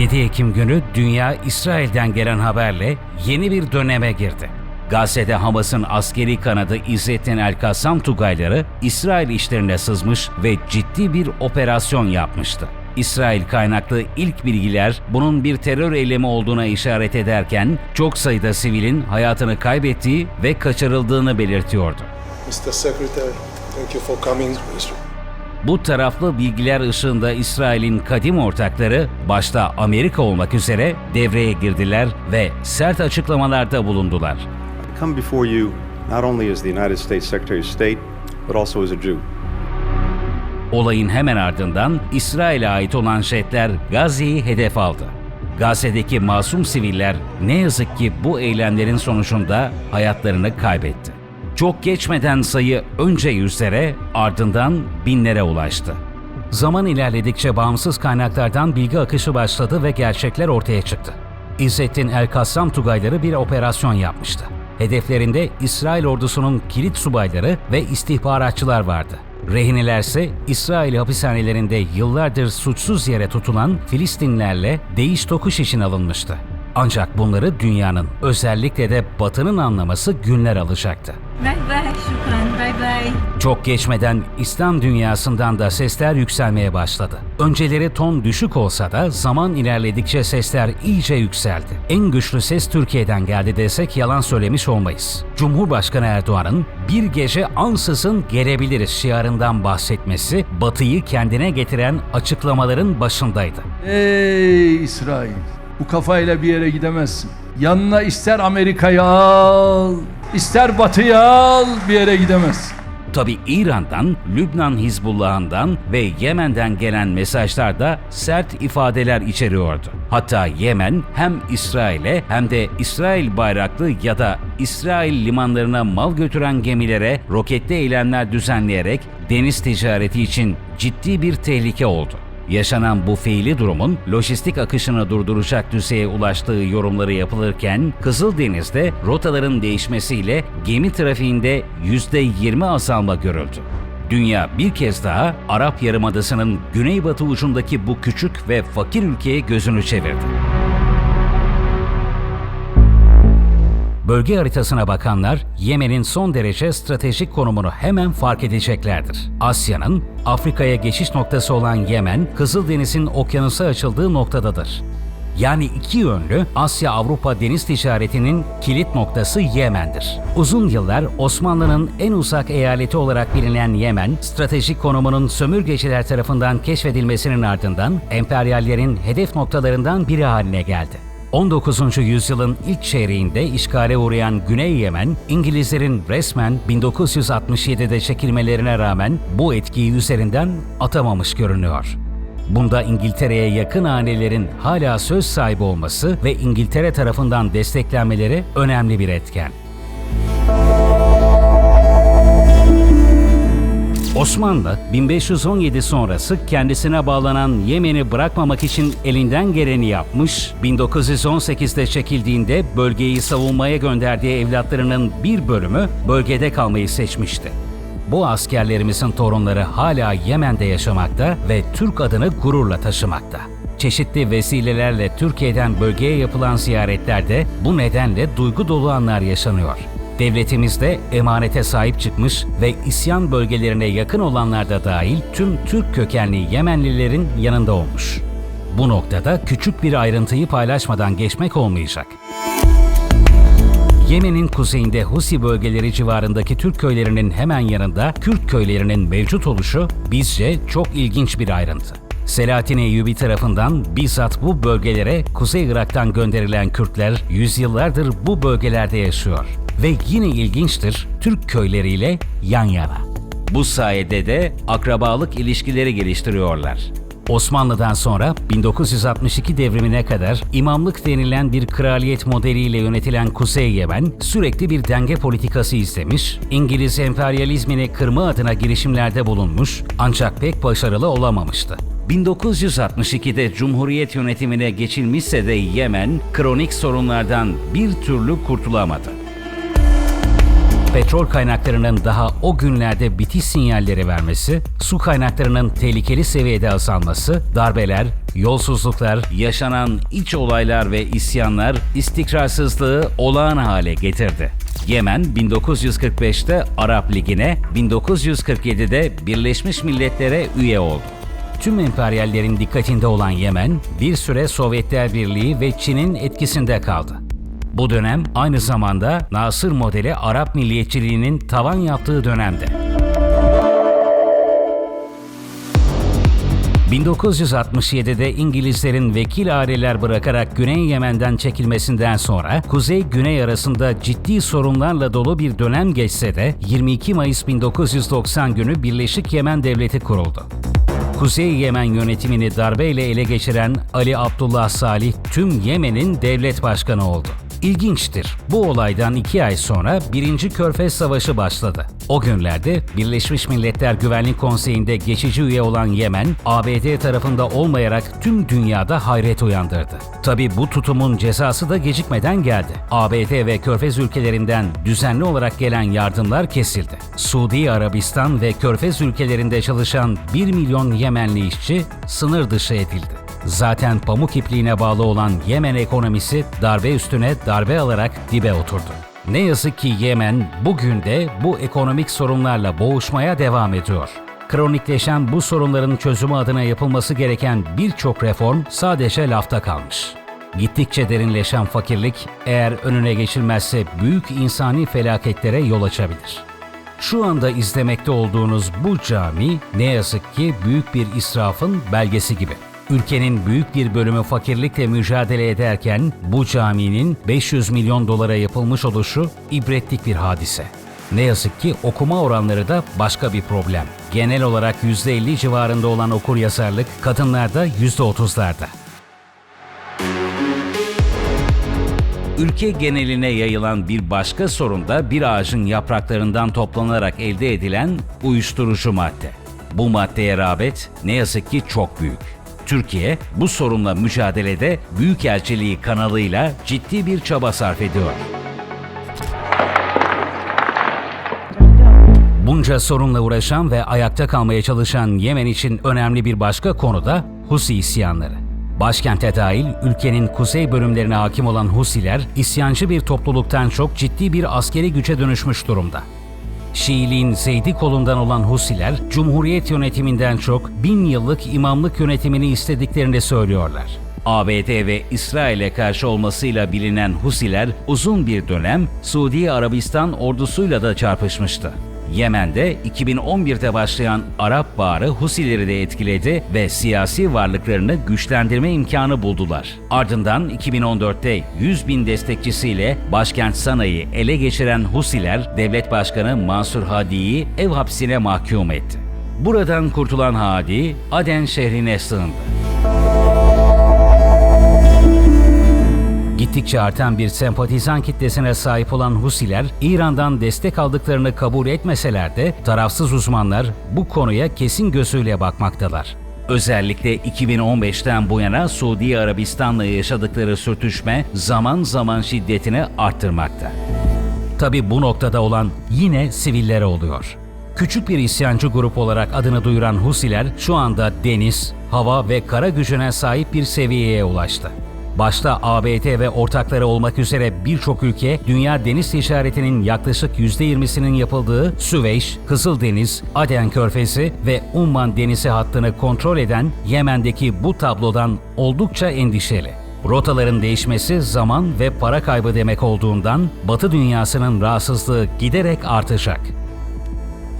7 Ekim günü dünya İsrail'den gelen haberle yeni bir döneme girdi. Gazze'de Hamas'ın askeri kanadı İzzettin El-Kassam Tugayları İsrail işlerine sızmış ve ciddi bir operasyon yapmıştı. İsrail kaynaklı ilk bilgiler bunun bir terör eylemi olduğuna işaret ederken çok sayıda sivilin hayatını kaybettiği ve kaçırıldığını belirtiyordu. Mr. Secretary, thank you for coming. Bu taraflı bilgiler ışığında İsrail'in kadim ortakları başta Amerika olmak üzere devreye girdiler ve sert açıklamalarda bulundular. I come before you not only as the United States Secretary of State, but also as a Jew. Olayın hemen ardından İsrail'e ait olan jetler Gazze'yi hedef aldı. Gazze'deki masum siviller ne yazık ki bu eylemlerin sonucunda hayatlarını kaybetti. Çok geçmeden sayı önce yüzlere ardından binlere ulaştı. Zaman ilerledikçe bağımsız kaynaklardan bilgi akışı başladı ve gerçekler ortaya çıktı. İzzettin El-Kassam Tugayları bir operasyon yapmıştı. Hedeflerinde İsrail ordusunun kilit subayları ve istihbaratçılar vardı. Rehinelerse İsrail hapishanelerinde yıllardır suçsuz yere tutulan Filistinlerle değiş tokuş için alınmıştı. Ancak bunları dünyanın, özellikle de Batı'nın anlaması günler alacaktı. Bye bye, şükran, bye bye. Çok geçmeden İslam dünyasından da sesler yükselmeye başladı. Önceleri ton düşük olsa da zaman ilerledikçe sesler iyice yükseldi. En güçlü ses Türkiye'den geldi desek yalan söylemiş olmayız. Cumhurbaşkanı Erdoğan'ın bir gece ansızın gelebiliriz şiarından bahsetmesi Batı'yı kendine getiren açıklamaların başındaydı. Ey İsrail! Bu kafayla bir yere gidemezsin. Yanına ister Amerika'yı al, ister Batı'yı al bir yere gidemezsin. Tabi İran'dan, Lübnan Hizbullah'ından ve Yemen'den gelen mesajlar da sert ifadeler içeriyordu. Hatta Yemen hem İsrail'e hem de İsrail bayraklı ya da İsrail limanlarına mal götüren gemilere roketli eylemler düzenleyerek deniz ticareti için ciddi bir tehlike oldu. Yaşanan bu fiili durumun lojistik akışını durduracak düzeye ulaştığı yorumları yapılırken Kızıldeniz'de rotaların değişmesiyle gemi trafiğinde %20 azalma görüldü. Dünya bir kez daha Arap Yarımadası'nın güneybatı ucundaki bu küçük ve fakir ülkeye gözünü çevirdi. Bölge haritasına bakanlar Yemen'in son derece stratejik konumunu hemen fark edeceklerdir. Asya'nın Afrika'ya geçiş noktası olan Yemen, Kızıldeniz'in okyanusa açıldığı noktadadır. Yani iki yönlü Asya-Avrupa deniz ticaretinin kilit noktası Yemen'dir. Uzun yıllar Osmanlı'nın en uzak eyaleti olarak bilinen Yemen, stratejik konumunun sömürgeciler tarafından keşfedilmesinin ardından emperyallerin hedef noktalarından biri haline geldi. 19. yüzyılın ilk çeyreğinde işgale uğrayan Güney Yemen, İngilizlerin resmen 1967'de çekilmelerine rağmen bu etkiyi üzerinden atamamış görünüyor. Bunda İngiltere'ye yakın hanelerin hala söz sahibi olması ve İngiltere tarafından desteklenmeleri önemli bir etken. Osmanlı 1517 sonrası kendisine bağlanan Yemen'i bırakmamak için elinden geleni yapmış, 1918'de çekildiğinde bölgeyi savunmaya gönderdiği evlatlarının bir bölümü bölgede kalmayı seçmişti. Bu askerlerimizin torunları hala Yemen'de yaşamakta ve Türk adını gururla taşımakta. Çeşitli vesilelerle Türkiye'den bölgeye yapılan ziyaretlerde bu nedenle duygu dolu anlar yaşanıyor. Devletimiz de emanete sahip çıkmış ve isyan bölgelerine yakın olanlar da dahil tüm Türk kökenli Yemenlilerin yanında olmuş. Bu noktada küçük bir ayrıntıyı paylaşmadan geçmek olmayacak. Yemen'in kuzeyinde Husi bölgeleri civarındaki Türk köylerinin hemen yanında Kürt köylerinin mevcut oluşu bizce çok ilginç bir ayrıntı. Selahattin Eyyubi tarafından bizzat bu bölgelere Kuzey Irak'tan gönderilen Kürtler yüzyıllardır bu bölgelerde yaşıyor. Ve yine ilginçtir Türk köyleriyle yan yana. Bu sayede de akrabalık ilişkileri geliştiriyorlar. Osmanlı'dan sonra 1962 devrimine kadar imamlık denilen bir kraliyet modeliyle yönetilen Kuzey Yemen sürekli bir denge politikası izlemiş, İngiliz emperyalizmini kırma adına girişimlerde bulunmuş ancak pek başarılı olamamıştı. 1962'de Cumhuriyet yönetimine geçilmişse de Yemen kronik sorunlardan bir türlü kurtulamadı. Petrol kaynaklarının daha o günlerde bitiş sinyalleri vermesi, su kaynaklarının tehlikeli seviyede azalması, darbeler, yolsuzluklar, yaşanan iç olaylar ve isyanlar istikrarsızlığı olağan hale getirdi. Yemen 1945'te Arap Ligi'ne, 1947'de Birleşmiş Milletler'e üye oldu. Tüm emperyallerin dikkatinde olan Yemen, bir süre Sovyetler Birliği ve Çin'in etkisinde kaldı. Bu dönem aynı zamanda Nasır modeli Arap milliyetçiliğinin tavan yaptığı dönemde. 1967'de İngilizlerin vekil aileler bırakarak Güney Yemen'den çekilmesinden sonra Kuzey-Güney arasında ciddi sorunlarla dolu bir dönem geçse de 22 Mayıs 1990 günü Birleşik Yemen Devleti kuruldu. Kuzey Yemen yönetimini darbeyle ele geçiren Ali Abdullah Salih tüm Yemen'in devlet başkanı oldu. İlginçtir. Bu olaydan iki ay sonra 1. Körfez Savaşı başladı. O günlerde Birleşmiş Milletler Güvenlik Konseyi'nde geçici üye olan Yemen, ABD tarafında olmayarak tüm dünyada hayret uyandırdı. Tabi bu tutumun cezası da gecikmeden geldi. ABD ve Körfez ülkelerinden düzenli olarak gelen yardımlar kesildi. Suudi Arabistan ve Körfez ülkelerinde çalışan 1 milyon Yemenli işçi sınır dışı edildi. Zaten pamuk ipliğine bağlı olan Yemen ekonomisi darbe üstüne darbe alarak dibe oturdu. Ne yazık ki Yemen bugün de bu ekonomik sorunlarla boğuşmaya devam ediyor. Kronikleşen bu sorunların çözümü adına yapılması gereken birçok reform sadece lafta kalmış. Gittikçe derinleşen fakirlik eğer önüne geçilmezse büyük insani felaketlere yol açabilir. Şu anda izlemekte olduğunuz bu cami ne yazık ki büyük bir israfın belgesi gibi. Ülkenin büyük bir bölümü fakirlikle mücadele ederken bu caminin 500 milyon dolara yapılmış oluşu ibretlik bir hadise. Ne yazık ki okuma oranları da başka bir problem. Genel olarak %50 civarında olan okur yazarlık kadınlarda %30'larda. Ülke geneline yayılan bir başka sorun da bir ağacın yapraklarından toplanarak elde edilen uyuşturucu madde. Bu maddeye rağbet ne yazık ki çok büyük. Türkiye bu sorunla mücadelede Büyükelçiliği kanalıyla ciddi bir çaba sarf ediyor. Bunca sorunla uğraşan ve ayakta kalmaya çalışan Yemen için önemli bir başka konu da Husi isyanları. Başkente dahil ülkenin kuzey bölümlerine hakim olan Husiler, isyancı bir topluluktan çok ciddi bir askeri güce dönüşmüş durumda. Şiiliğin Zeydi kolundan olan Husiler, Cumhuriyet yönetiminden çok bin yıllık imamlık yönetimini istediklerini söylüyorlar. ABD ve İsrail'e karşı olmasıyla bilinen Husiler uzun bir dönem Suudi Arabistan ordusuyla da çarpışmıştı. Yemen'de 2011'de başlayan Arap Baharı Husileri de etkiledi ve siyasi varlıklarını güçlendirme imkanı buldular. Ardından 2014'te 100 bin destekçisiyle başkent Sana'yı ele geçiren Husiler, devlet başkanı Mansur Hadi'yi ev hapsine mahkum etti. Buradan kurtulan Hadi, Aden şehrine sığındı. Gittikçe artan bir sempatizan kitlesine sahip olan Husiler, İran'dan destek aldıklarını kabul etmeseler de tarafsız uzmanlar bu konuya kesin gözüyle bakmaktalar. Özellikle 2015'ten bu yana Suudi Arabistan'la yaşadıkları sürtüşme zaman zaman şiddetini arttırmakta. Tabi bu noktada olan yine sivillere oluyor. Küçük bir isyancı grup olarak adını duyuran Husiler şu anda deniz, hava ve kara gücüne sahip bir seviyeye ulaştı. Başta ABD ve ortakları olmak üzere birçok ülke dünya deniz ticaretinin yaklaşık %20'sinin yapıldığı Süveyş, Kızıldeniz, Aden Körfezi ve Umman Denizi hattını kontrol eden Yemen'deki bu tablodan oldukça endişeli. Rotaların değişmesi zaman ve para kaybı demek olduğundan Batı dünyasının rahatsızlığı giderek artacak.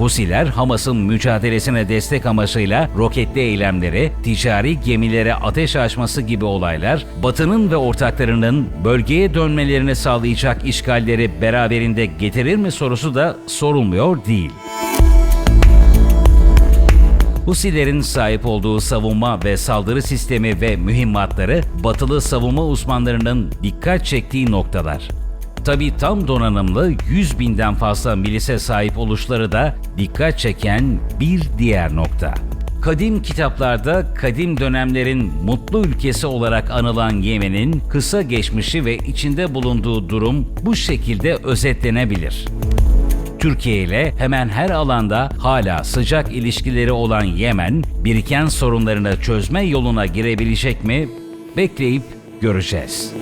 Husiler, Hamas'ın mücadelesine destek amacıyla roketli eylemleri, ticari gemilere ateş açması gibi olaylar, Batı'nın ve ortaklarının bölgeye dönmelerini sağlayacak işgalleri beraberinde getirir mi sorusu da sorulmuyor değil. Husilerin sahip olduğu savunma ve saldırı sistemi ve mühimmatları batılı savunma uzmanlarının dikkat çektiği noktalar. Tabi tam donanımlı 100 binden fazla milise sahip oluşları da dikkat çeken bir diğer nokta. Kadim kitaplarda kadim dönemlerin mutlu ülkesi olarak anılan Yemen'in kısa geçmişi ve içinde bulunduğu durum bu şekilde özetlenebilir. Türkiye ile hemen her alanda hala sıcak ilişkileri olan Yemen, biriken sorunlarını çözme yoluna girebilecek mi? Bekleyip göreceğiz.